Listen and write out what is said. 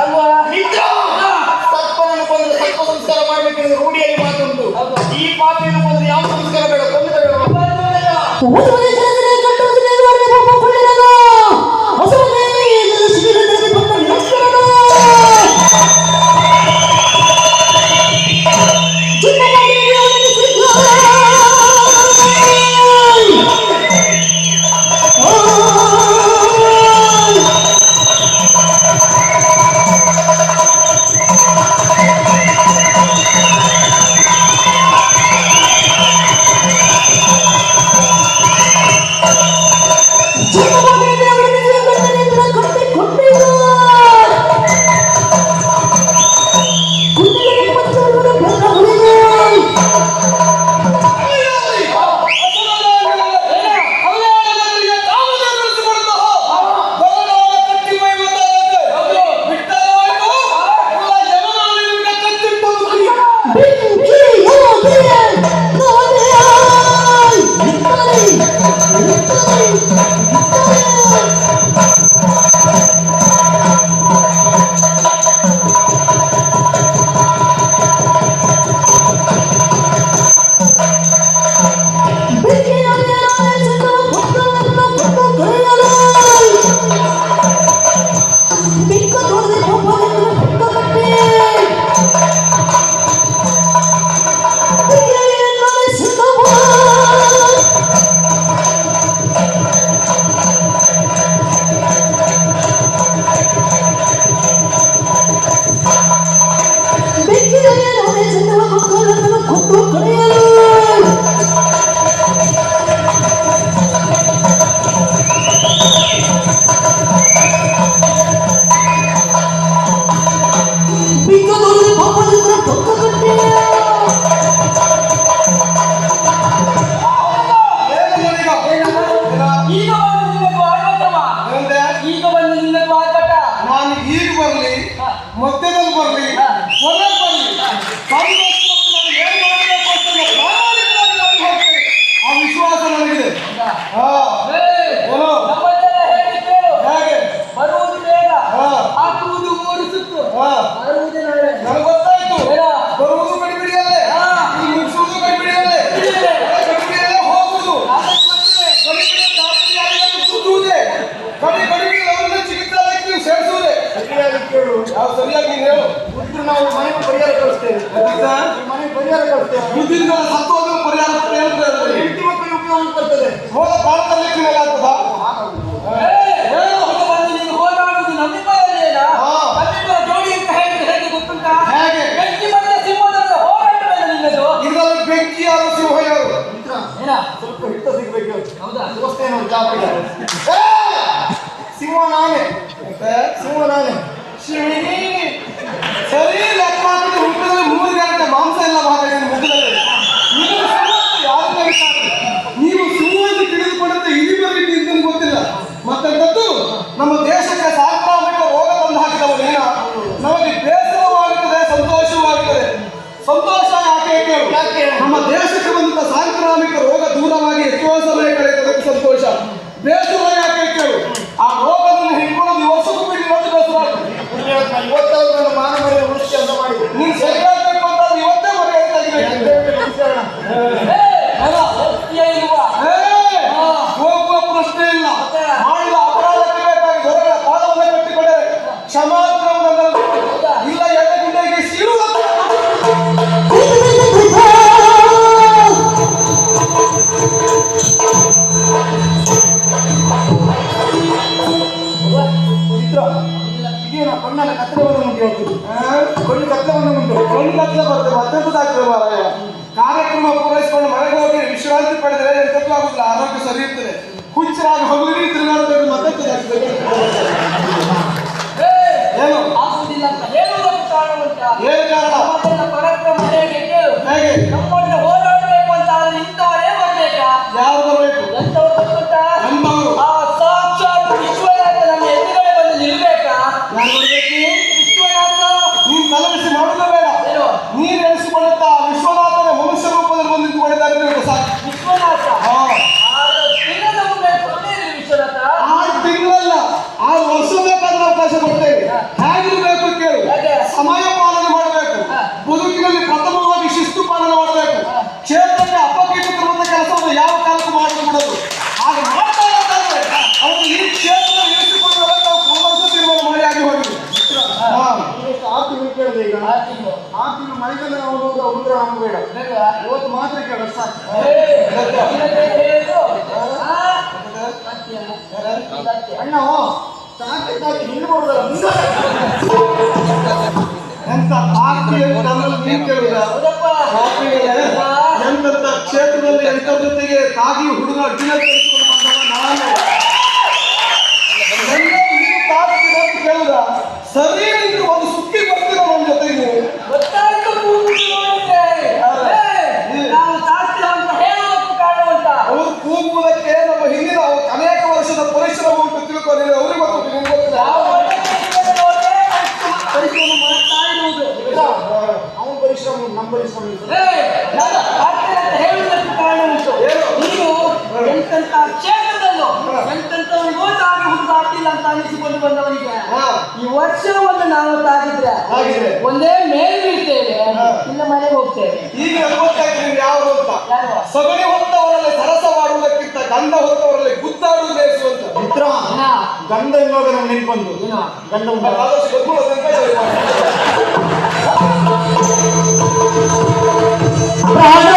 ಅಲ್ವಾ? ಮಿತ್ರ ಸರ್ಪನನ್ನು ಕೊಂದ್ರೆ ಸರ್ಪ ಸಂಸ್ಕಾರ ಮಾಡ್ಬೇಕೆಂದು ರೂಢಿಯಲ್ಲಿ ಮಾತುಂಟು. ಈ ಪಾಪಿಯನ್ನು ಕೊಂದ್ರೆ ಯಾವ ಸಂಸ್ಕಾರ ಬೇಡ? ಕೊಂದ್ರೆ ಬೇಡ ಬರ್ಲಿ ಮಧ್ಯದಲ್ಲಿ ಬರ್ಲಿ ಕೊನೆಗೆ ಬರ್ಲಿ ಯಾವ ಸರಿಯಾಗಿ ಹೇಳು ಇದ್ರು ನಾವು ಮನೆಗೆ ಪರಿಹಾರ ಕಳಿಸ್ತೇವೆ. ನಿಮ್ಮ ಮನೆಗೆ ಪರಿಹಾರ ಕಳಿಸ್ತೇವೆ. ಬುದ್ಧಿಯಿಂದ ಸತ್ತೋದ್ರೆ ಪರಿಹಾರ. ಹೆಂಡತಿ ಮಕ್ಕಳಿಗೆ ಉಪಯೋಗ ಬರ್ತದೆ ಹೋದ ಪ್ರಾಣದಲ್ಲಿ ಮೇಲೆ ಆಗ್ತದಾ? ಬೆಂಕಿ ಯಾರು ಸಿಂಹ ಯಾರು? ಸ್ವಲ್ಪ ಹಿಟ್ಟ ಸಿಗ್ಬೇಕು. ಹೌದಾ? ಸಿಂಹ ನಾನೇ. ಸಿಂಹ ನಾನೇ. ಸರಿ ಲೆಕ್ಕ ಮುಖದಲ್ಲಿ ಮೂರು ಗಂಟೆ ಮಾಂಸ ಎಲ್ಲ ಭಾಗ ಇದೆ ಮುಖದಲ್ಲಿ ನೀವು ಅಂತ ತಿಳಿದುಕೊಂಡಂತೆ ಇಲ್ಲಿ ಬರಲಿಕ್ಕೆ ಗೊತ್ತಿಲ್ಲ ಮತ್ತಂತದ್ದು ನಮ್ಮ ದೇಶಕ್ಕೆ ಸಾಂಕ್ರಾಮಿಕ ರೋಗ ತಂದು ಹಾಕಿದವ ನೀನ ನಮಗೆ ಬೇಸರವಾಗುತ್ತದೆ ಸಂತೋಷ ಯಾಕೆ? ನಮ್ಮ ದೇಶಕ್ಕೆ ಬಂದ ಸಾಂಕ್ರಾಮಿಕ ರೋಗ ದೂರವಾಗಿ ಎಷ್ಟೋ ಸಮಯ ಕಳೆಯುತ್ತದೆ ಸಂತೋಷ ಬೇಸರ ಯಾಕೆ ಆಗ್ತದೆ. ಪುಣ್ಯಾತ್ಮ ನಾನು ನನ್ನ ಮಾಡಿ ಮಾಡಿದೆ ನೀನು ಸರಿಯಾಗಬೇಕು ಕತ್ತಲವನ್ನು ಉಂಟು ಕತ್ತಲವನ್ನು ಉಂಟು ಕಣ್ಣು ಕತ್ತಲೆ ಬರ್ತದೆ ಮತ್ತೆಂತದಾಗ್ತದೆ ಮಾರಾಯ ಕಾರ್ಯಕ್ರಮ ಪೂರೈಸಿಕೊಂಡು ಮನೆಗೆ ಹೋಗಿ ವಿಶ್ರಾಂತಿ ಪಡೆದರೆ ಎಂತಕ್ಕೂ ಆಗುದಿಲ್ಲ ಆರೋಗ್ಯ ಸರಿ ಇರ್ತದೆ ಹುಚ್ಚರಾಗಿ ಹೊಗಲಿ ತಿರುಗಾಡಬೇಕು ಮತ್ತೆ ಏನು ಆಗುವುದಿಲ್ಲ ಅಂತ ಹೇಳುವುದಕ್ಕೆ ಕಾರಣ ಉಂಟಾ ಏನು ಕಾರಣ ಪರಾಕ್ರಮ ಹೇಗೆ ಹೇಗೆ ನಮ್ಮೊಟ್ಟಿಗೆ ಹೋರಾಡಬೇಕು ಅಂತ ಆದ್ರೆ ಇಂಥವರೇ ಬರ್ಬೇಕಾ ಯಾರು ಬರಬೇಕು? ಎಂತವರು ಆ ಸಾಕ್ಷಾತ್ ವಿಶ್ವ ನಮ್ಮ ಎದುರುಗಡೆ ಬಂದು ನಿಲ್ಬೇಕಾ? ಹೇಗಿರ್ಬೇಕು ಕೇಳು ಸಮಯ ಪಾಲನೆ ಮಾಡಬೇಕು. ಬದುಕಿನಲ್ಲಿ ಪ್ರಥಮವಾಗಿ ಶಿಸ್ತು ಪಾಲನೆ ಮಾಡಬೇಕು ಕ್ಷೇತ್ರಕ್ಕೆ ಅಪಕೀಟ ತರುವಂತ ಕೆಲಸವನ್ನು ಯಾವ ಕಾಲಕ್ಕೂ ಮಾಡಬಹುದು ಹಾಗೆ ಮಾಡ್ತಾ ಇರ್ತಾರೆ ಅವರು ಈ ಕ್ಷೇತ್ರ ಇರಿಸಿಕೊಳ್ಳುವಾಗ ನಾವು ಕಾಂಗ್ರೆಸ್ ತೀರ್ಮಾನ ಮಾಡಿ ಆಗಿ ಹೋಗಿದೆ ತಿಂಗಳು ಕೇಳಿದೆ ಈಗ ತಿಂಗಳು. ತಿಂಗಳು ಮನೆಗೆಲ್ಲ ನಾವು ಬೇಡ? ಇವತ್ತು ಮಾತ್ರ ಕೇಳ ಸಾಕು. ಅಣ್ಣ ಎಂತ ಎಂತೆಂತ ಕ್ಷೇತ್ರದಲ್ಲಿ ಎಂತರ ಜೊತೆಗೆ ತಾಗಿ ಹುಡುಗ ಬಂದವ ನಾನು? ಸರಿ ನಾನು ಅಂತ ಹೇಳುವುದಕ್ಕೆ ಕಾರಣ ಉಂಟು. ಏನು? ನೀನು ಎಂತೆಂತ ಕ್ಷೇತ್ರದಲ್ಲೂ ತಾಗಿ ಹುಡುಗಾಟಿಲ್ಲ ಅಂತ ಅನ್ನಿಸಿಕೊಂಡು ಬಂದವನಿಗೆ ಈ ವರ್ಷ ಒಂದು ನಾವು ತಾಗಿದ್ರೆ. ಒಂದೇ ಮೇಲೆ ಬೀಳ್ತೇವೆ ಹಾ. ಇಲ್ಲ ಮನೆಗೆ ಹೋಗ್ತೇವೆ ಈಗ ನೀವು ಯಾರು ಅಂತ? ಸಗಣಿ ಹೊತ್ತವರಲ್ಲಿ ಸರಸ ಮಾಡುವುದಕ್ಕಿಂತ ಗಂಧ ಹೊತ್ತವರಲ್ಲಿ ಗುದ್ದಾಡುವುದು ಅಂತ ಮಿತ್ರ? ಗಂಡ ಎನ್ನುವಾಗ ನಮ್ಗೆ ನೆನ್ಪು ಬಂದು ಏನು? ಗಂಡ ಉಂಟ prova